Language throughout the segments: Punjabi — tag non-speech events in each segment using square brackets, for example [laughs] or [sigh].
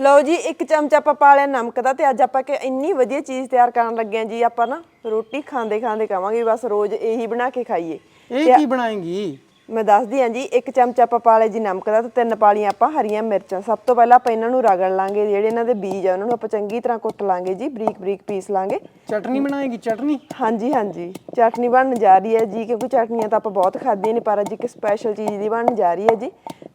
ਲਓ ਜੀ ਇੱਕ ਚਮਚਾ ਆਪਾਂ ਪਾ ਲਿਆ ਨਮਕ ਦਾ ਤੇ ਅੱਜ ਆਪਾਂ ਕਿ ਇੰਨੀ ਵਧੀਆ ਚੀਜ਼ ਤਿਆਰ ਕਰਨ ਲੱਗੇ ਹਾਂ ਜੀ ਆਪਾਂ ਨਾ ਰੋਟੀ ਖਾਂਦੇ ਖਾਂਦੇ ਕਵਾਂਗੇ ਬਸ ਰੋਜ਼ ਇਹੀ ਬਣਾ ਕੇ ਖਾਈਏ। ਇਹ ਕੀ ਬਣਾਏਂਗੀ? ਮੈਂ ਦੱਸਦੀ ਹਾਂ ਜੀ ਇੱਕ ਚਮਚਾ ਆਪਾਂ ਪਾ ਲਿਆ ਜੀ ਨਮਕ ਦਾ ਤੇ ਤਿੰਨ ਪਾਲੀਆਂ ਆਪਾਂ ਹਰੀਆਂ ਮਿਰਚਾਂ। ਸਭ ਤੋਂ ਪਹਿਲਾਂ ਆਪਾਂ ਇਹਨਾਂ ਨੂੰ ਰਗੜ ਲਾਂਗੇ ਜਿਹੜੇ ਇਹਨਾਂ ਦੇ ਬੀਜ ਆ ਉਹਨਾਂ ਨੂੰ ਆਪਾਂ ਚੰਗੀ ਤਰ੍ਹਾਂ ਕੁੱਟ ਲਾਂਗੇ ਜੀ ਬਰੀਕ ਬਰੀਕ ਪੀਸ ਲਾਂਗੇ। ਚਟਨੀ ਬਣਾਏਗੀ ਚਟਨੀ? ਹਾਂਜੀ ਹਾਂਜੀ। ਚਟਨੀ ਬਣਨ ਜਾ ਰਹੀ ਹੈ ਜੀ ਕਿਉਂਕਿ ਚਟਨੀਆਂ ਤਾਂ ਆਪਾਂ ਬਹੁਤ ਖਾਧੀਆਂ ਨੇ ਪਰ ਅੱਜ ਇੱਕ ਸਪੈਸ਼ਲ ਚੀਜ਼ ਦੀ ਬਣਨ ਜਾ ਰਹੀ ਹੈ ਜੀ।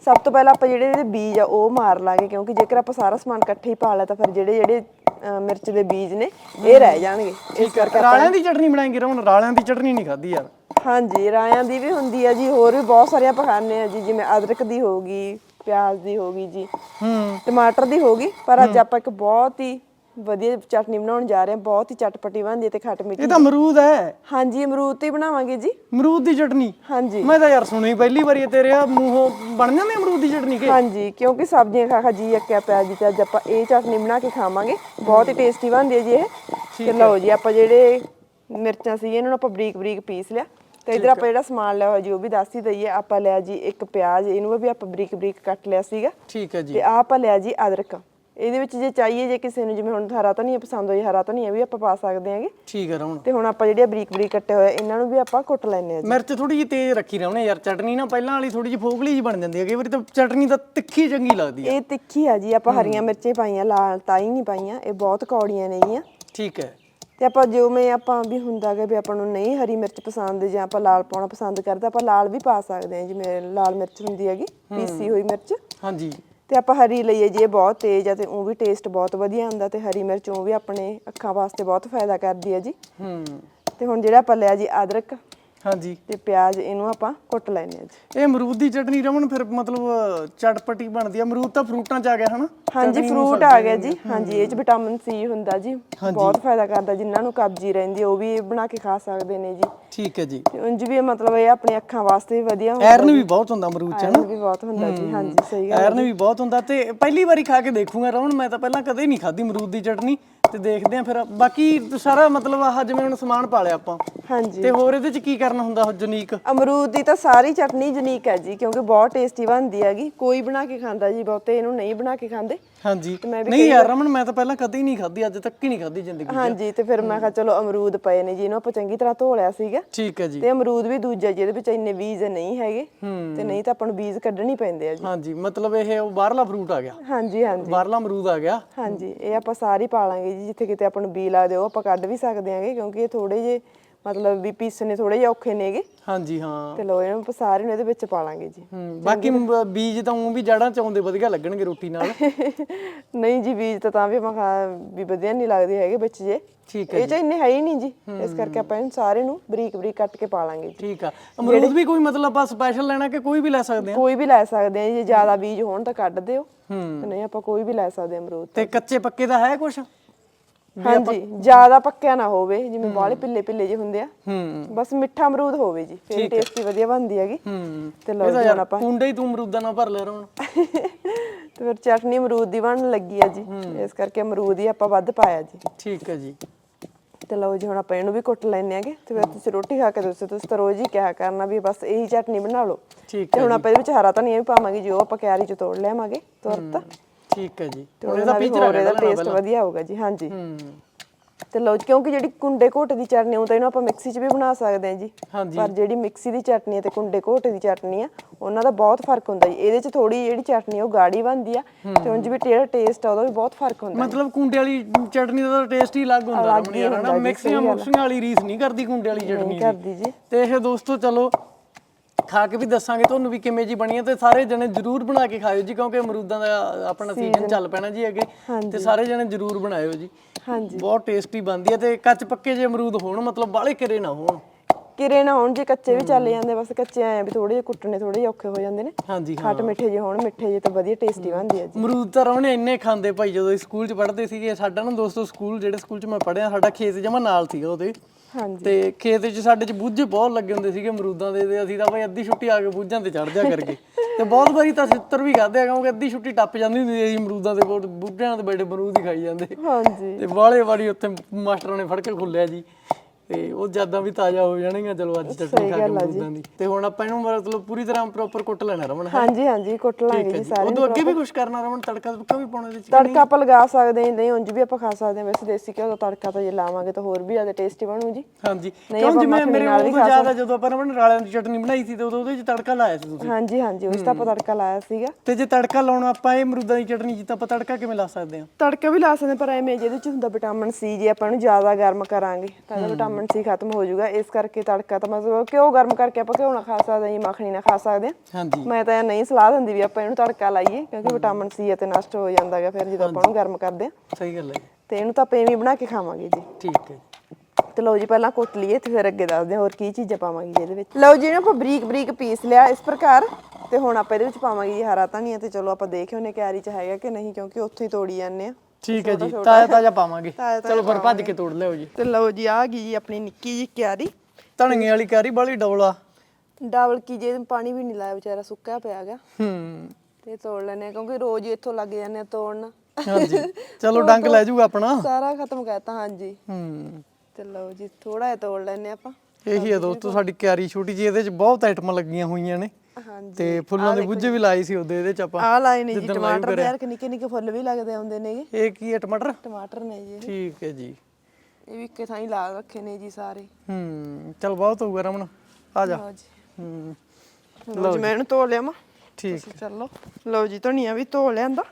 ਸਭ ਤੋਂ ਪਹਿਲਾਂ ਆਪਾਂ ਜਿਹੜੇ ਇਹਦੇ ਬੀਜ ਆ ਉਹ ਮਾਰ ਲਾਂਗੇ ਕਿਉਂਕਿ ਜੇਕਰ ਆਪਾਂ ਸਾਰਾ ਸਮਾਨ ਇਕੱਠੇ ਹੀ ਪਾ ਲਿਆ ਤਾਂ ਫਿਰ ਜਿਹੜੇ ਜਿਹੜੇ ਅਹ, ਮਿਰਚ ਦੇ ਬੀਜ ਨੇ ਇਹ ਰਹਿ ਜਾਣਗੇ। ਇਸ ਕਰਕੇ ਰਾਲਿਆਂ ਦੀ ਚਟਨੀ ਬਣਾਏਂਗੀ ਰਮਨ ਰਾਲਿਆਂ ਦੀ ਚਟਨੀ ਨਹੀਂ ਖਾਧੀ ਯਾਰ। ਹਾਂਜੀ ਰਾਇਆਂ ਦੀ ਵੀ ਹੁੰਦੀ ਹੈ ਜੀ ਹੋਰ ਵੀ ਬਹੁਤ ਸਾਰੀਆਂ ਆਪਾਂ ਖਾਂਦੇ ਆ ਜੀ ਜਿਵੇਂ ਅਦਰਕ ਦੀ ਹੋਗੀ ਪਿਆਜ਼ ਦੀ ਹੋਗੀ ਜੀ ਹੂੰ। ਟਮਾਟਰ ਦੀ ਹੋਗੀ ਪਰ ਅੱਜ ਆਪਾਂ ਇੱਕ ਬਹੁਤ ਹੀ ਵਧੀਆ ਚਟਨੀ ਬਣਾਉਣ ਜਾ ਰਹੇ ਹਾਂ ਬਹੁਤ ਹੀ ਚਟਪਟੀ ਬਣਦੀ ਹੈ ਤੇ ਖੱਟ ਮਿੱਠੀ। ਇਹ ਤਾਂ ਅਮਰੂਦ ਹੈ। ਹਾਂਜੀ ਅਮਰੂਦ ਤੇ ਹੀ ਬਣਾਵਾਂਗੇ ਜੀ। ਅਮਰੂਦ ਦੀ ਚਟਨੀ? ਹਾਂਜੀ। ਮੈਂ ਤਾਂ ਯਾਰ ਸੁਣੀ ਪਹਿਲੀ ਵਾਰੀ ਤੇਰੇ ਆ ਮੂੰਹੋਂ ਬਣ ਜਾਂਦੀ ਅਮਰੂਦ ਦੀ ਚਟਨੀ ਕੇ? ਹਾਂਜੀ ਕਿਉਂਕਿ ਸਬਜ਼ੀਆਂ ਖਾ ਖਾ ਜੀ ਅੱਕਿਆ ਪਿਆ ਜੀ ਤੇ ਅੱਜ ਆਪਾਂ ਇਹ ਚਟਨੀ ਬਣਾ ਕੇ ਖਾਵਾਂਗੇ। ਬਹੁਤ ਹੀ ਟੇਸਟੀ ਬਣਦੀ ਹੈ ਜੀ ਇਹ। ਤੇ ਲਓ ਜੀ ਆਪਾਂ ਜਿਹੜੇ ਮਿਰਚਾਂ ਸੀ ਇਹਨਾਂ ਨੂੰ ਆਪਾਂ ਬਰੀਕ ਬਰੀਕ ਪੀਸ ਲਿਆ। ਤੇ ਇਧਰ ਆਪਾਂ ਜਿਹੜਾ ਸਮਾਨ ਲਿਆ ਹੋਇਆ ਜੀ ਉਹ ਵੀ ਦੱਸ ਹੀ ਦਈਏ। ਆਪਾਂ ਲਿਆ ਜੀ ਇੱਕ ਪਿਆਜ਼ ਇਹਨੂੰ ਵੀ ਆਪਾਂ ਬਰੀਕ ਬਰੀਕ ਕੱਟ ਲਿਆ ਸੀਗਾ। ਠੀਕ ਹੈ ਜੀ। ਤੇ ਆਹ ਆਪਾਂ ਲਿਆ ਜੀ ਅਦਰਕ। ਇਹਦੇ ਵਿੱਚ ਜੇ ਚਾਹੀਏ ਜੇ ਕਿਸੇ ਨੂੰ ਜਿਵੇਂ ਹੁਣ ਹਰਾ ਧਨੀਆ ਪਸੰਦ ਹੋਈ ਹਰਾ ਧਨੀਆ ਵੀ ਆਪਾਂ ਪਾ ਸਕਦੇ ਹਾਂਗੇ। ਠੀਕ ਹੈ ਰਮਨ ਤੇ ਹੁਣ ਆਪਾਂ ਜਿਹੜੇ ਬਰੀਕ ਬਰੀਕ ਕੱਟੇ ਹੋਏ ਇਹਨਾਂ ਨੂੰ ਵੀ ਆਪਾਂ ਕੁੱਟ ਲੈਣੇ ਆ ਜੀ। ਮਿਰਚ ਥੋੜੀ ਜਿਹੀ ਤੇਜ਼ ਰੱਖੀ ਰਹਿਣੇ ਯਾਰ ਚਟਨੀ ਨਾ ਪਹਿਲਾਂ ਵਾਲੀ ਥੋੜੀ ਜਿਹੀ ਫੋਕਲੀ ਜਿਹੀ ਬਣ ਜਾਂਦੀ ਹੈ ਕਈ ਵਾਰੀ ਤਾਂ ਚਟਨੀ ਤਾਂ ਤਿੱਖੀ ਚੰਗੀ ਲੱਗਦੀ ਹੈ ਇਹ ਤਿੱਖੀ ਆ ਜੀ ਆਪਾਂ ਹਰੀਆਂ ਮਿਰਚਾਂ ਪਾਈਆਂ ਲਾਲ ਤਾਂ ਹੀ ਨਹੀਂ ਪਾਈਆਂ ਇਹ ਬਹੁਤ ਕੌੜੀਆਂ ਨੇਗੀਆਂ ਠੀਕ ਹੈ। ਤੇ ਆਪਾਂ ਜਿਵੇਂ ਆਪਾਂ ਵੀ ਹੁੰਦਾ ਕਿ ਵੀ ਆਪਾਂ ਨੂੰ ਨਹੀਂ ਹਰੀ ਮਿਰਚ ਪਸੰਦ ਜਾਂ ਆਪਾਂ ਲਾਲ ਪਾਉਣਾ ਪਸੰਦ ਕਰਦੇ ਆਪਾਂ ਲਾਲ ਵੀ ਪਾ ਸਕਦੇ ਹਾਂ ਜਿਵੇਂ ਲਾਲ ਮਿਰਚ ਹੁੰਦੀ ਹੈਗੀ ਪੀਸੀ ਹੋਈ ਮਿਰਚ। ਹਾਂਜੀ। ਤੇ ਆਪਾਂ ਹਰੀ ਲਈਏ ਜੀ ਇਹ ਬਹੁਤ ਤੇਜ਼ ਆ ਤੇ ਉਹ ਵੀ ਟੇਸਟ ਬਹੁਤ ਵਧੀਆ ਹੁੰਦਾ ਤੇ ਹਰੀ ਮਿਰਚ ਉਹ ਵੀ ਆਪਣੇ ਅੱਖਾਂ ਵਾਸਤੇ ਬਹੁਤ ਫਾਇਦਾ ਕਰਦੀ ਹੈ ਜੀ। ਹੂੰ। ਤੇ ਹੁਣ ਜਿਹੜਾ ਆਪਾਂ ਲਿਆ ਜੀ ਅਦਰਕ। ਹਾਂਜੀ। ਤੇ ਪਿਆਜ਼ ਇਹਨੂੰ ਆਪਾਂ ਕੁੱਟ ਲੈਣੇ ਆ ਜੀ। ਇਹ ਅਮਰੂਦ ਦੀ ਚਟਨੀ ਰਮਨ ਫਿਰ ਮਤਲਬ ਚਟਪਟੀ ਬਣਦੀ ਹੈ ਅਮਰੂਦ ਤਾਂ ਫਰੂਟਾਂ ਚ ਆ ਗਿਆ ਹਨਾ? ਹਾਂਜੀ ਫਰੂਟ ਆ ਗਿਆ ਜੀ। ਹਾਂਜੀ ਇਹ ਚ ਵਿਟਾਮਿਨ ਸੀ ਹੁੰਦਾ ਜੀ। ਬਹੁਤ ਫਾਇਦਾ ਕਰਦਾ ਜਿਨ੍ਹਾਂ ਨੂੰ ਕਬਜੀ ਰਹਿੰਦੀ ਉਹ ਵੀ ਇਹ ਬਣਾ ਕੇ ਖਾ ਸਕਦੇ ਨੇ ਜੀ। ਠੀਕ ਹੈ ਜੀ। ਤੇ ਉਂਝ ਵੀ ਮਤਲਬ ਇਹ ਆਪਣੀ ਅੱਖਾਂ ਵਾਸਤੇ ਵੀ ਵਧੀਆ ਹੁੰਦਾ ਐਰਨ ਵੀ ਬਹੁਤ ਹੁੰਦਾ ਅਮਰੂਦ ਚ ਆਇਰਨ ਵੀ ਬਹੁਤ ਹੁੰਦਾ ਜੀ ਹਾਂਜੀ ਸਹੀ ਗੱਲ ਐਰਨ ਵੀ ਬਹੁਤ ਹੁੰਦਾ ਤੇ ਪਹਿਲੀ ਵਾਰੀ ਖਾ ਕੇ ਦੇਖੂਗਾ ਰਮਨ ਮੈਂ ਤਾਂ ਪਹਿਲਾਂ ਕਦੇ ਨਹੀਂ ਖਾਧੀ ਅਮਰੂਦ ਦੀ ਚਟਨੀ। ਤੇ ਦੇਖਦੇ ਆ ਫਿਰ। ਬਾਕੀ ਸਾਰਾ ਮਤਲਬ ਆਹ ਜਿਵੇਂ ਹੁਣ ਸਮਾਨ ਪਾ ਲਿਆ ਆਪਾਂ। ਹਾਂਜੀ। ਤੇ ਹੋਰ ਇਹਦੇ ਚ ਕੀ ਕਰਨਾ ਹੁੰਦਾ ਯੂਨੀਕ ਅਮਰੂਦ ਦੀ ਤਾਂ ਸਾਰੀ ਚਟਨੀ ਯੂਨੀਕ ਹੈ ਜੀ ਕਿਉਂਕਿ ਬਹੁਤ ਟੇਸਟੀ ਬਣਦੀ ਹੈਗੀ। ਕੋਈ ਬਣਾ ਕੇ ਖਾਂਦਾ ਜੀ ਬਹੁਤੇ ਇਹਨੂੰ ਨਹੀਂ ਬਣਾ ਕੇ ਖਾਂਦੇ। ਹਾਂਜੀ। ਮੈਂ ਵੀ ਨਹੀਂ ਯਾਰ ਰਮਨ ਮੈਂ ਤਾਂ ਪਹਿਲਾਂ ਕਦੇ ਹੀ ਨਹੀਂ ਖਾਧੀ ਅੱਜ ਤੱਕ ਹੀ ਨਹੀਂ ਖਾਧੀ ਜ਼ਿੰਦਗੀ 'ਚ। ਹਾਂਜੀ ਤੇ ਫਿਰ ਮੈਂ ਕਿਹਾ ਚਲੋ ਅਮਰੂਦ ਪਏ ਨੇ ਜੀ ਇਹਨੂੰ ਆਪਾਂ ਚੰਗੀ ਤਰ੍ਹਾਂ ਧੋ ਲਿਆ ਸੀਗਾ। ਠੀਕ ਹੈ ਜੀ। ਤੇ ਅਮਰੂਦ ਵੀ ਦੂਜਾ ਜਿਹਦੇ ਵਿੱਚ ਇੰਨੇ ਬੀਜ ਨਹੀਂ ਹੈਗੇ। ਤੇ ਨਹੀਂ ਤਾਂ ਆਪਾਂ ਨੂੰ ਬੀਜ ਕੱਢਣੀ ਪੈਂਦੇ ਆ ਜੀ। ਹਾਂਜੀ ਮਤਲਬ ਇਹ ਉਹ ਬਾਹਰਲਾ ਫਰੂਟ ਆ ਗਿਆ। ਹਾਂਜੀ ਹਾਂਜੀ। ਬਾਹਰਲਾ ਅਮਰੂਦ ਆ ਗਿਆ। ਹਾਂਜੀ ਇਹ ਆਪਾਂ ਸਾਰੀ ਪਾ ਲਾਂਗੇ ਜੀ ਜਿੱਥੇ ਕਿਤੇ ਆਪਾਂ ਨੂੰ ਬੀ ਲੱਗਦੇ ਉਹ ਆਪਾਂ ਕੱਢ ਵੀ ਸਕਦੇ ਆਂਗੇ ਕਿਉਂਕਿ ਇਹ ਥੋੜੇ ਜੇ ਮਤਲਬ ਵੀ ਪੀਸਣੇ ਥੋੜੇ ਜਿਹਾ ਔਖੇ ਨੇਗੇ। ਹਾਂਜੀ ਹਾਂ। ਤੇ ਲੋ ਇਹਨੂੰ ਆਪਾਂ ਸਾਰੇ ਨੂੰ ਇਹਦੇ ਵਿੱਚ ਪਾ ਲਾਂਗੇ ਜੀ। ਹੂੰ, ਬਾਕੀ ਬੀਜ ਤਾਂ ਉਹ ਵੀ ਜੜਾਂ ਚ ਆਉਂਦੇ ਵਧੀਆ ਲੱਗਣਗੇ ਰੋਟੀ ਨਾਲ। [laughs] ਨਹੀਂ ਜੀ ਬੀਜ ਤਾਂ ਤਾਂ ਵੀ ਆਪਾਂ ਖਾ ਵੀ ਵਧੀਆ ਨਹੀਂ ਲੱਗਦੇ ਹੈਗੇ ਵਿੱਚ ਜੇ। ਠੀਕ ਇਹ ਚ ਇੰਨੇ ਹੈ ਹੀ ਨਹੀਂ ਜੀ। ਇਸ ਕਰਕੇ ਆਪਾਂ ਇਹਨੂੰ ਸਾਰੇ ਨੂੰ ਬਰੀਕ ਬਰੀਕ ਕੱਟ ਕੇ ਪਾ ਲਾਂਗੇ ਜੀ। ਠੀਕ ਆ। ਅਮਰੂਦ ਵੀ ਕੋਈ ਮਤਲਬ ਆਪਾਂ ਸਪੈਸ਼ਲ ਲੈਣਾ ਕਿ ਕੋਈ ਵੀ ਲੈ ਸਕਦੇ ਆ? ਕੋਈ ਵੀ ਲੈ ਸਕਦੇ ਆ ਜੀ, ਜ਼ਿਆਦਾ ਬੀਜ ਹੋਣ ਤਾਂ ਕੱਢ ਦਿਓ। ਹੂੰ। ਤੇ ਨਹੀਂ ਆਪਾਂ ਕੋਈ ਵੀ ਲੈ ਸਕਦੇ ਅਮਰੂਦ ਤੇ ਕੱਚੇ ਪੱਕੇ ਦਾ ਹੈ ਹਾਂਜੀ ਜ਼ਿਆਦਾ ਪੱਕਿਆ ਨਾ ਹੋਵੇ ਜਿਵੇਂ ਬਾਹਲੇ ਪਿੱਲੇ ਪਿੱਲੇ ਜਿਹੇ ਹੁੰਦੇ ਆ। ਹੂੰ। ਬਸ ਮਿੱਠਾ ਅਮਰੂਦ ਹੋਵੇ ਜੀ ਫਿਰ ਟੇਸਟੀ ਵਧੀਆ ਬਣਦੀ ਹੈਗੀ। ਹੂੰ। ਤੇ ਲਓ ਜੀ ਹੁਣ ਆਪਾਂ ਕੁੰਡੇ ਹੀ ਤੂੰ ਅਮਰੂਦਾਂ ਨਾਲ ਭਰ ਲੈ ਰਹਾ ਤੇ ਫਿਰ ਚਟਨੀ ਅਮਰੂਦ ਦੀ ਬਣਨ ਲੱਗੀ ਆ ਜੀ। ਇਸ ਕਰਕੇ ਅਮਰੂਦ ਹੀ ਆਪਾਂ ਵੱਧ ਪਾਇਆ ਜੀ। ਠੀਕ ਹੈ ਜੀ। ਤੇ ਲਓ ਜੀ ਹੁਣ ਆਪਾਂ ਇਹਨੂੰ ਵੀ ਕੁੱਟ ਲੈਣੇ ਆਗੇ ਤੇ ਫਿਰ ਤੁਸੀਂ ਰੋਟੀ ਖਾ ਕੇ ਦੱਸੋ ਤੁਸੀਂ ਤਾਂ ਰੋਜ਼ ਹੀ ਕਿਹਾ ਕਰਨਾ ਵੀ ਬਸ ਇਹੀ ਚਟਨੀ ਬਣਾ ਲਓ। ਠੀਕ ਤੇ ਹੁਣ ਆਪਾਂ ਇਹਦੇ ਵਿੱਚ ਹਰਾ ਧਨੀਆ ਵੀ ਪਾਵਾਂਗੇ ਜੋ ਆਪਾਂ ਕਿਆਰੀ ਚ ਤੋੜ ਲਿਆਵਾਂਗੇ ਤੁਰਤ। ਠੀਕ ਹੈ ਜੀ। ਤੇ ਉਹਦਾ ਪੀਚ ਹੋਰ ਇਹਦਾ ਟੇਸਟ ਵਧੀਆ ਹੋਊਗਾ ਜੀ ਹਾਂਜੀ। ਹੂੰ। ਤੇ ਲਓ ਕਿਉਂਕਿ ਜਿਹੜੀ ਕੁੰਡੇ ਘੋਟੇ ਦੀ ਚਟਨੀ ਉਹ ਤਾਂ ਇਹਨੂੰ ਆਪਾਂ ਮਿਕਸੀ 'ਚ ਵੀ ਬਣਾ ਸਕਦੇ ਹਾਂ ਜੀ। ਹਾਂਜੀ। ਪਰ ਜਿਹੜੀ ਮਿਕਸੀ ਦੀ ਚਟਨੀ ਹੈ ਤੇ ਕੁੰਡੇ ਘੋਟੇ ਦੀ ਚਟਨੀ ਆ ਉਹਨਾਂ ਦਾ ਬਹੁਤ ਫ਼ਰਕ ਹੁੰਦਾ ਜੀ। ਇਹਦੇ 'ਚ ਥੋੜੀ ਜਿਹੜੀ ਚਟਨੀ ਉਹ ਗਾੜੀ ਬਣਦੀ ਆ ਤੇ ਉਂਝ ਵੀ ਜਿਹੜਾ ਟੇਸਟ ਆ ਉਹਦਾ ਵੀ ਬਹੁਤ ਫ਼ਰਕ ਹੁੰਦਾ ਮਤਲਬ ਕੁੰਡੇ ਵਾਲੀ ਚਟਨੀ ਦਾ ਤਾਂ ਟੇਸਟ ਹੀ ਅਲੱਗ ਹੁੰਦਾ ਯਾਰ ਹਨਾ ਮਿਕਸੀਆਂ ਮੁਕਸੀਆਂ ਵਾਲੀ ਰੀਸ ਨਹੀਂ ਕਰਦੀ ਕੁੰਡੇ ਵਾਲੀ ਚਟਨੀ ਦੀ ਕਰਦੀ ਜੀ। ਤੇ ਇਹ ਦੋਸਤੋ ਚਲੋ ਖਾ ਕੇ ਵੀ ਦੱਸਾਂਗੇ ਤੁਹਾਨੂੰ ਵੀ ਕਿਵੇਂ ਜੀ ਬਣੀ ਹੈ ਤੇ ਸਾਰੇ ਜਣੇ ਜਰੂਰ ਬਣਾ ਕੇ ਖਾਇਓ ਜੀ ਕਿਉਂਕਿ ਅਮਰੂਦਾਂ ਦਾ ਆਪਣਾ ਸੀਜ਼ਨ ਚੱਲ ਪੈਣਾ ਜੀ ਅੱਗੇ ਤੇ ਸਾਰੇ ਜਣੇ ਜਰੂਰ ਬਣਾਇਓ ਜੀ। ਹਾਂਜੀ। ਬਹੁਤ ਟੇਸਟੀ ਬਣਦੀ ਹੈ ਤੇ ਕੱਚ ਪੱਕੇ ਜੇ ਅਮਰੂਦ ਹੋਣ ਮਤਲਬ ਬਾਹਲੇ ਕਿਰੇ ਨਾ ਹੋਣ। ਕਿਰੇ ਨਾ ਹੋਣ ਜੇ ਕੱਚੇ ਵੀ ਚੱਲ ਜਾਂਦੇ ਬਸ ਕੱਚੇ ਆਏ ਵੀ ਥੋੜੇ ਜਿਹੇ ਕੁੱਟਣੇ ਥੋੜੇ ਜਿਹੇ ਔਖੇ ਹੋ ਜਾਂਦੇ ਨੇ। ਹਾਂਜੀ ਹਾਂ। ਖੱਟ ਮਿੱਠੇ ਜੇ ਹੋਣ ਮਿੱਠੇ ਜੇ ਤਾਂ ਵਧੀਆ ਟੇਸਟੀ ਬਣਦੀ ਆ ਜੀ। ਅਮਰੂਦ ਤਾਂ ਰੌਣੇ ਇੰਨੇ ਖਾਂਦੇ ਭਾਈ ਜਦੋਂ ਅਸੀਂ ਸਕੂਲ 'ਚ ਪੜ੍ਹਦੇ ਸੀਗੇ ਸਾਡਾ ਨਾ ਦੋਸਤੋ ਸਕੂਲ ਜਿਹੜੇ ਸਕੂਲ 'ਚ ਮੈਂ ਪੜ੍ਹਿਆ ਸਾਡਾ ਖੇਤ ਜਮਾ ਨਾਲ ਸੀਗਾ ਉਹਦੇ। ਹਾਂਜੀ। ਤੇ ਖੇਤ 'ਚ ਸਾਡੇ 'ਚ ਬੁੱਝੇ ਬਹੁਤ ਲੱਗੇ ਹੁੰਦੇ ਸੀਗੇ ਅਮਰੂਦਾਂ ਦੇ ਤੇ ਅਸੀਂ ਤਾਂ ਭਾਈ ਅੱਧੀ ਛੁੱਟੀ ਆ ਕੇ ਬੁੱਝਾਂ ਤੇ ਚੜ ਜਾ ਕਰਕੇ। ਤੇ ਬਹੁਤ ਵਾਰੀ ਤਾਂ ਛਿੱਤਰ ਵੀ ਖਾਦੇ ਆ ਕਿਉਂਕਿ ਅੱਧੀ ਛੁੱਟੀ ਟੱਪ ਜਾਂਦੀ ਹੁੰਦੀ ਸੀ ਅਮਰੂਦਾਂ ਦੇ ਬੁੱਝਿਆਂ ਦੇ ਬੈਠੇ ਅਮਰੂਦ ਹੀ ਖਾਈ ਜਾਂਦੇ। ਹਾਂਜੀ। ਤੇ ਬਾਹਲੇ ਵਾਰੀ ਉੱਥੇ ਮਾਸਟਰਾਂ ਨੇ ਫੜ ਕੇ ਖੁੱਲਿਆ ਜੀ। ਤੇ ਉਹ ਜ਼ਿਆਦਾ ਵੀ ਤਾਜ਼ਾ ਹੋ ਜਾਣਗੀਆਂ ਚਲੋ ਅੱਜ ਚਟਨੀ ਖਾ ਕੇ ਅਮਰੂਦਾਂ ਦੀ। ਤੇ ਹੁਣ ਆਪਾਂ ਇਹਨੂੰ ਮਤਲਬ ਪੂਰੀ ਤਰ੍ਹਾਂ ਪ੍ਰੋਪਰ ਕੁੱਟ ਲੈਣਾ ਰਮਨ ਹਾਂਜੀ ਹਾਂਜੀ ਕੁੱਟ ਲਾਂਗੇ ਜੀ ਸਾਰੇ ਉਦੋਂ ਅੱਗੇ ਵੀ ਕੁਝ ਕਰਨਾ ਰਮਨ ਤੜਕਾ ਤੁੜਕਾ ਵੀ ਪਾਉਣਾ ਇਹਦੇ ਚ? ਤੜਕਾ ਆਪਾਂ ਲਗਾ ਸਕਦੇ ਹਾਂ ਨਹੀਂ ਉਂਝ ਵੀ ਆਪਾਂ ਖਾ ਸਕਦੇ ਹਾਂ। ਵੈਸੇ ਦੇਸੀ ਘਿਓ ਦਾ ਤੜਕਾ ਤਾਂ ਜੇ ਲਾਵਾਂਗੇ ਤਾਂ ਹੋਰ ਵੀ ਜ਼ਿਆਦਾ ਟੇਸਟੀ ਬਣੂ ਜੀ। ਹਾਂਜੀ। ਕਿਉਂ ਜਿਵੇਂ ਮੇਰੇ ਕੋਲ ਜ਼ਿਆਦਾ ਜਦੋਂ ਆਪਾਂ ਰਮਨ ਰਾਲਿਆਂ ਦੀ ਚਟਨੀ ਬਣਾਈ ਸੀ ਤੇ ਉਦੋਂ ਉਹਦੇ ਚ ਤੜਕਾ ਲਾਇਆ ਸੀ ਤੁਸੀਂ? ਹਾਂਜੀ ਹਾਂਜੀ ਉਸ ਦਾ ਆਪਾਂ ਤੜਕਾ ਲਾਇਆ ਸੀਗਾ। ਤੇ ਜੇ ਤੜਕਾ ਲਾਉਣਾ ਆਪਾਂ ਇਹ ਅਮਰੂਦਾਂ ਦੀ ਚਟਨੀ ਜਿੱਤਾ ਆਪਾਂ ਤੜਕਾ ਕਿਵੇਂ ਲਾ ਸਕਦੇ ਹਾਂ? ਤੜਕਾ ਵੀ ਲਾ ਸਕਦੇ ਪਰ ਐਵੇਂ ਜਿਹਦੇ ਚ ਹੁੰਦਾ ਵਿਟਾਮਿਨ ਸੀ ਜੇ ਆਪਾਂ ਇਹਨੂੰ ਜ਼ਿਆਦਾ ਗਰਮ ਕਰਾਂਗੇ ਤਾਂ ਇਹਦਾ ਵਿਟਾਮਿਨ ਸੀ ਖਤਮ ਹੋ ਜਾਊਗਾ ਇਸ ਕਰਕੇ ਤੜਕਾ ਤਾਂ ਮਤਲਬ ਘਿਓ ਗਰਮ ਕਰਕੇ ਆਪਾਂ ਘਿਓ ਨਾਲ ਖਾ ਸਕਦੇ ਹਾਂ ਜੀ ਮੱਖਣੀ ਨਾਲ ਖਾ ਸਕਦੇ ਹਾਂ। ਹਾਂਜੀ। ਮੈਂ ਤਾਂ ਇਹ ਨਹੀਂ ਸਲਾਹ ਦਿੰਦੀ ਵੀ ਆਪਾਂ ਇਹਨੂੰ ਤੜਕਾ ਲਾਈਏ ਕਿਉਂਕਿ ਵਿਟਾਮਿਨ ਸੀ ਅਤੇ ਨਸ਼ਟ ਹੋ ਜਾਂਦਾ ਹੈਗਾ ਫਿਰ ਜਦੋਂ ਆਪਾਂ ਉਹਨੂੰ ਗਰਮ ਕਰਦੇ ਹਾਂ। ਸਹੀ ਗੱਲ ਹੈ। ਤੇ ਇਹਨੂੰ ਤਾਂ ਆਪਾਂ ਐਵੇਂ ਬਣਾ ਕੇ ਖਾਵਾਂਗੇ ਜੀ। ਠੀਕ ਹੈ ਤੇ ਲਓ ਜੀ ਪਹਿਲਾਂ ਕੁੱਟ ਲਈਏ ਤੇ ਫਿਰ ਅੱਗੇ ਦੱਸਦੇ ਹਾਂ ਹੋਰ ਕੀ ਚੀਜ਼ਾਂ ਪਾਵਾਂਗੇ ਜੀ ਇਹਦੇ ਵਿੱਚ। ਲਓ ਜੀ ਇਹਨੂੰ ਆਪਾਂ ਬਰੀਕ ਬਰੀਕ ਪੀਸ ਲਿਆ ਇਸ ਪ੍ਰਕਾਰ। ਤੇ ਹੁਣ ਆਪਾਂ ਇਹਦੇ ਵਿੱਚ ਪਾਵਾਂਗੇ ਜੀ ਹਰਾ ਧਨੀਆ ਤੇ ਚਲੋ ਆਪਾਂ ਦੇਖਿਓ ਨੇ ਕਿਆਰੀ ਚ ਹੈਗਾ ਕਿ ਨਹੀਂ ਕਿਉਂਕਿ ਉੱਥੇ ਹੀ ਤੋੜੀ ਜਾਂਦੇ ਆ ਠੀਕ ਹੈ ਜੀ ਤਾਜ਼ਾ ਤਾਜ਼ਾ ਪਾਵਾਂਗੇ। ਚਲੋ ਫਿਰ ਭੱਜ ਕੇ ਤੋੜ ਲਿਓ ਜੀ। ਤੇ ਲਓ ਜੀ ਆ ਗਈ ਜੀ ਆਪਣੀ ਨਿੱਕੀ ਜੀ ਕਿਆਰੀ। ਧਣੀਏ ਵਾਲੀ ਕਾਰੀ ਬਾਲੀ ਡੌਲਾ ਡਬਲ ਕੀ ਜੇ ਪਾਣੀ ਵੀ ਨਹੀਂ ਲਾਇਆ ਵਿਚਾਰਾ ਸੁੱਕਾ ਪਿਆ ਗਾ ਹੂੰ। ਤੇ ਤੋੜ ਲੈਨੇ ਆ ਕਿਉਂਕਿ ਰੋਜ਼ ਇੱਥੋਂ ਲੱਗ ਜਾਂਦੇ ਆ ਤੋੜਨ। ਹਾਂਜੀ। [laughs] ਚਲੋ ਡੰਗ ਲੈ ਜਾਊਗਾ ਆਪਣਾ। ਸਾਰਾ ਖਤਮ ਕਰਤਾ ਹਾਂਜੀ। ਹੂੰ। ਤੇ ਲਓ ਜੀ ਥੋੜਾ ਜਿਹਾ ਤੋੜ ਲੈਨੇ ਆਪਾਂ। ਇਹੀ ਹੈ ਦੋਸਤੋ ਸਾਡੀ ਕਿਆਰੀ ਛੋਟੀ ਜੀ ਇਹਦੇ ਚ ਬਹੁਤ ਆਈਟਮਾਂ ਲੱਗੀਆਂ ਹੋਈਆਂ ਨੇ। ਹਾਂਜੀ। ਤੇ ਫੁੱਲਾਂ ਦੇ ਬੁੱਝੇ ਵੀ ਲਾਏ ਸੀ ਉਹਦੇ ਇਹਦੇ ਚ ਆਪਾਂ ਆ ਲਾਏ ਨੇ ਜੀ ਟਮਾਟਰ ਯਾਰ ਕਿ ਨਿੱਕੇ ਨਿੱਕੇ ਫੁੱਲ ਵੀ ਲੱਗਦੇ ਹੁੰਦੇ ਨੇਗੇ ਇਹ ਕੀ ਹੈ ਟਮਾਟਰ? ਟਮਾਟਰ ਨੇ ਜੀ। ਠੀਕ ਹੈ ਜੀ। ਇਹ ਵੀ ਇੱਕੇ ਥਾਂ ਹੀ ਲਾ ਰੱਖੇ ਨੇ ਜੀ ਸਾਰੇ। ਹੂੰ ਚਲ ਬਹੁਤ ਹੋਊਗਾ ਰਮਨ ਆ ਜਾ। ਜੀ। ਹੂੰ। ਲਓ ਜੀ ਮੈਂ ਇਹਨੂੰ ਧੋ ਲਿਆ ਮਾ। ਠੀਕ। ਚਲੋ। ਲਓ ਜੀ ਧਨੀਆ ਵੀ ਧੋ ਲਿਆਂਦਾ।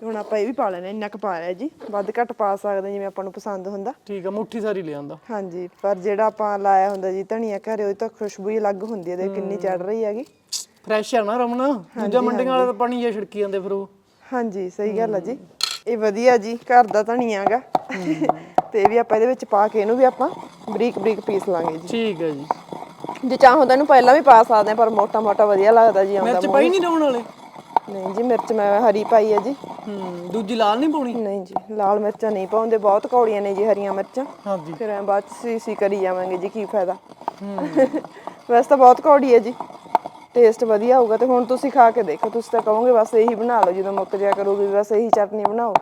ਤੇ ਹੁਣ ਆਪਾਂ ਇਹ ਵੀ ਪਾ ਲੈਣਾ ਇੰਨਾ ਕੁ ਪਾ ਲਿਆ ਜੀ। ਵੱਧ ਘੱਟ ਪਾ ਸਕਦੇ ਜਿਵੇਂ ਆਪਾਂ ਨੂੰ ਪਸੰਦ ਹੁੰਦਾ। ਠੀਕ ਆ ਮੁੱਠੀ ਸਾਰੀ ਲਿਆਂਦਾ ਹਾਂਜੀ ਪਰ ਜਿਹੜਾ ਆਪਾਂ ਲਾਇਆ ਹੁੰਦਾ ਜੀ ਧਨੀਆ ਘਰੇ ਉਹਦੀ ਤਾਂ ਖੁਸ਼ਬੂ ਹੀ ਅਲੱਗ ਹੁੰਦੀ ਹੈ ਦੇ ਕਿੰਨੀ ਚੜ ਰਹੀ ਹੈਗੀ। ਫਰੈਸ਼ ਆ ਨਾ ਰਮਨ? ਦੂਜਾ ਮੰਡੀਆਂ ਵਾਲੇ ਤਾਂ ਪਾਣੀ ਜਿਹਾ ਛਿੜਕੀ ਜਾਂਦੇ ਫਿਰ ਉਹ। ਹਾਂਜੀ ਸਹੀ ਗੱਲ ਹੈ ਜੀ। ਇਹ ਵਧੀਆ ਜੀ ਘਰ ਦਾ ਧਨੀਆ ਹੈਗਾ। ਤੇ ਇਹ ਵੀ ਆਪਾਂ ਇਹਦੇ ਵਿੱਚ ਪਾ ਕੇ ਇਹਨੂੰ ਵੀ ਆਪਾਂ ਬਰੀਕ ਬਰੀਕ ਪੀਸ ਲਾਂਗੇ ਜੀ। ਠੀਕ ਹੈ ਜੀ। ਜੇ ਚਾਹੋ ਤਾਂ ਇਹਨੂੰ ਪਹਿਲਾਂ ਵੀ ਪਾ ਸਕਦੇ ਹਾਂ ਪਰ ਮੋਟਾ ਮੋਟਾ ਵਧੀਆ ਲੱਗਦਾ ਜੀ ਆਉਂਦਾ ਮਿਰਚ ਪਾਈ ਨਹੀਂ ਰਮਨ ਵਾਲੇ? ਨਹੀਂ ਜੀ ਮਿਰਚ ਮੈਂ ਹਰੀ ਪਾਈ ਹੈ ਜੀ। ਹੂੰ ਦੂਜੀ ਲਾਲ ਨਹੀਂ ਪਾਉਣੀ? ਨਹੀਂ ਜੀ ਲਾਲ ਮਿਰਚਾਂ ਨਹੀਂ ਪਾਉਂਦੇ ਬਹੁਤ ਕੌੜੀਆਂ ਨੇ ਜੀ ਹਰੀਆਂ ਮਿਰਚਾਂ। ਹਾਂਜੀ। ਫਿਰ ਐਂ ਬਾਅਦ ਸੀ ਸੀ ਕਰੀ ਜਾਵਾਂਗੇ ਜੀ ਕੀ ਫਾਇਦਾ। [laughs] ਵੈਸੇ ਤਾਂ ਬਹੁਤ ਕੌੜੀ ਹੈ ਜੀ। ਟੇਸਟ ਵਧੀਆ ਹੋਊਗਾ ਤੇ ਹੁਣ ਤੁਸੀਂ ਖਾ ਕੇ ਦੇਖੋ ਤੁਸੀਂ ਤਾਂ ਕਹੋਗੇ ਬਸ ਇਹੀ ਬਣਾ ਲਓ ਜਦੋਂ ਮੁੱਕ ਜਾਇਆ ਕਰੋਗੇ ਬਸ ਇਹੀ ਚਟਨੀ ਬਣਾਓ।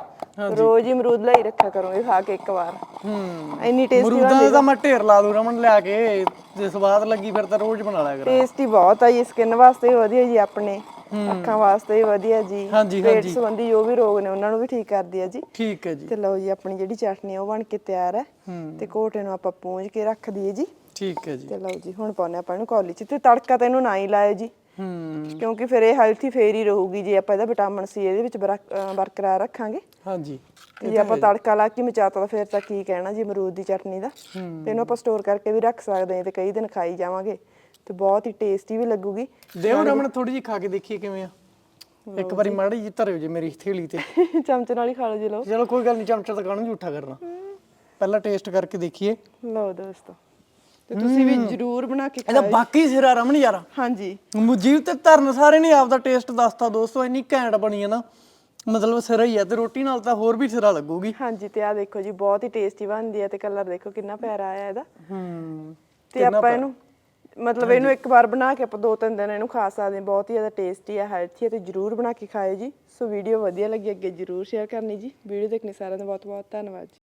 ਰੋਜ਼ ਹੀ ਅਮਰੂਦ ਲਈ ਰੱਖਿਆ ਕਰੋਗੇ ਖਾ ਕੇ ਇੱਕ ਵਾਰ। ਹੂੰ। ਇੰਨੀ ਟੇਸਟੀ ਮਰੂਦਾਂ ਦੇ ਮੈਂ ਢੇਰ ਲਾ ਦੂੰ ਰਮਨ ਲਿਆ ਕੇ ਜੇ ਸਵਾਦ ਲੱਗੀ ਫਿਰ ਤਾਂ ਰੋਜ਼ ਬਣਾ ਲਿਆ ਕਰਾਂ। ਟੇਸਟੀ ਬਹੁਤ ਆ ਜੀ ਸਕਿਨ ਵਾਸਤੇ ਵਧੀਆ ਜੀ ਆਪਣੇ। ਅੱਖਾਂ ਵਾਸਤੇ ਵੀ ਵਧੀਆ ਜੀ। ਹਾਂਜੀ, ਪੇਟ ਹਾਂਜੀ। ਸੰਬੰਧੀ ਜੋ ਵੀ ਰੋਗ ਨੇ ਉਹਨਾਂ ਨੂੰ ਵੀ ਠੀਕ ਕਰਦੀ ਹੈ ਜੀ। ਠੀਕ ਹੈ ਜੀ। ਤੇ ਲਓ ਜੀ ਆਪਣੀ ਜਿਹੜੀ ਚਟਨੀ ਆ ਉਹ ਬਣ ਕੇ ਤਿਆਰ ਹੈ। ਹੂੰ। ਤੇ ਕੋਟੇ ਨੂੰ ਆਪਾਂ ਪੂੰਝ ਕੇ ਰੱਖ ਦਈਏ ਜੀ। ਠੀਕ ਹੈ ਜੀ। ਤੇ ਲਓ ਜੀ ਹੁਣ ਪਾਉਣੇ ਆਪਾਂ ਇਹਨੂੰ ਕੌਲੀ ਚ। ਤੇ ਤੜਕਾ ਤਾਂ ਇਹਨੂੰ ਨਾ ਹੀ ਲਾਏ ਜੀ। ਹੂੰ। ਕਿਉਂਕਿ ਫਿਰ ਇਹ ਹੈਲਥੀ ਫੇਰ ਹੀ ਰਹੂਗੀ। ਜੇ ਆਪਾਂ ਇਹਦਾ ਵਿਟਾਮਿਨ ਸੀ ਇਹਦੇ ਵਿੱਚ ਬਰਕ- ਅਹ ਬਰਕਰਾਰ ਰੱਖਾਂਗੇ। ਹਾਂਜੀ। ਤੇ ਜੇ ਆਪਾਂ ਤੜਕਾ ਲਾ ਕੇ ਮਚਾਤਾ ਤਾਂ ਫਿਰ ਤਾਂ ਕੀ ਕਹਿਣਾ ਜੀ ਅਮਰੂਦ ਦੀ ਚਟਨੀ ਦਾ। ਤੇ ਇਹਨੂੰ ਆਪਾਂ ਸਟੋਰ ਕਰਕੇ ਵੀ ਰੱਖ ਸਕਦੇ ਹਾਂ ਤੇ ਕਈ ਦਿਨ ਖਾਈ ਜਾਵਾਂਗੇ। ਤੇ ਬਹੁਤ ਹੀ ਟੇਸਟੀ ਵੀ ਲੱਗੂਗੀ। ਦੇਵ ਰਮਨ ਥੋੜੀ ਜਿਹੀ ਖਾ ਕੇ ਦੇਖੀਏ ਕਿਵੇਂ ਆ। ਇੱਕ ਵਾਰੀ ਮਾੜੀ ਜਿਹੀ ਧਰਿਓ ਜੇ ਮੇਰੀ ਥੇਲੀ ਤੇ। [laughs] ਚਮਚ ਨਾਲ ਹੀ ਖਾ ਲਓ ਜੀ ਲਓ। ਚਲੋ ਕੋਈ ਗੱਲ ਨਹੀਂ ਚਮਚਾ ਤਾਂ ਕਾਹਨੂੰ ਝੂਠਾ ਕਰਨਾ। ਪਹਿਲਾਂ ਟੇਸਟ ਕਰਕੇ ਦੇਖੀਏ। ਲਓ ਦੋਸਤੋ। ਤੇ ਤੁਸੀਂ ਵੀ ਜਰੂਰ ਬਣਾ ਕੇ ਇਹਦਾ ਬਾਕੀ ਸਿਰਾ ਰਮਨ ਯਾਰ। ਹਾਂਜੀ। ਮੁਜੀਬ ਤੇ ਧਰਨ ਸਾਰੇ ਨੇ ਆਪਦਾ ਟੇਸਟ ਦੱਸਤਾ ਦੋਸਤੋ ਇੰਨੀ ਘੈਂਟ ਬਣੀ ਹੈ ਨਾ। ਮਤਲਬ ਸਿਰਾ ਹੀ ਆ ਤੇ ਰੋਟੀ ਨਾਲ ਤਾਂ ਹੋਰ ਵੀ ਸਿਰਾ ਲੱਗੂਗੀ। ਹਾਂਜੀ ਤੇ ਆ ਦੇਖੋ ਜੀ ਬਹੁਤ ਹੀ ਟੇਸਟੀ ਬਣਦੀ ਹੈ ਤੇ ਕਲਰ ਦੇਖੋ ਕਿੰਨਾ ਪਿਆਰਾ ਆਇਆ ਇਹਦਾ। ਹੂੰ। ਤੇ ਆਪਾਂ ਇਹਨੂੰ ਮਤਲਬ ਇਹਨੂੰ ਇੱਕ ਵਾਰ ਬਣਾ ਕੇ ਆਪਾਂ ਦੋ ਤਿੰਨ ਦਿਨ ਇਹਨੂੰ ਖਾ ਸਕਦੇ ਹਾਂ। ਬਹੁਤ ਹੀ ਜ਼ਿਆਦਾ ਟੇਸਟੀ ਹੈ ਹੈਲਥੀ ਹੈ ਤੇ ਜਰੂਰ ਬਣਾ ਕੇ ਖਾਇਓ ਜੀ। ਸੋ ਵੀਡੀਓ ਵਧੀਆ ਲੱਗੀ ਅੱਗੇ ਜਰੂਰ ਸ਼ੇਅਰ ਕਰਨੀ ਜੀ। ਵੀਡੀਓ ਦੇਖਣੀ ਸਾਰਿਆਂ ਦਾ ਬਹੁਤ ਬਹੁਤ ਧੰਨਵਾਦ ਜੀ।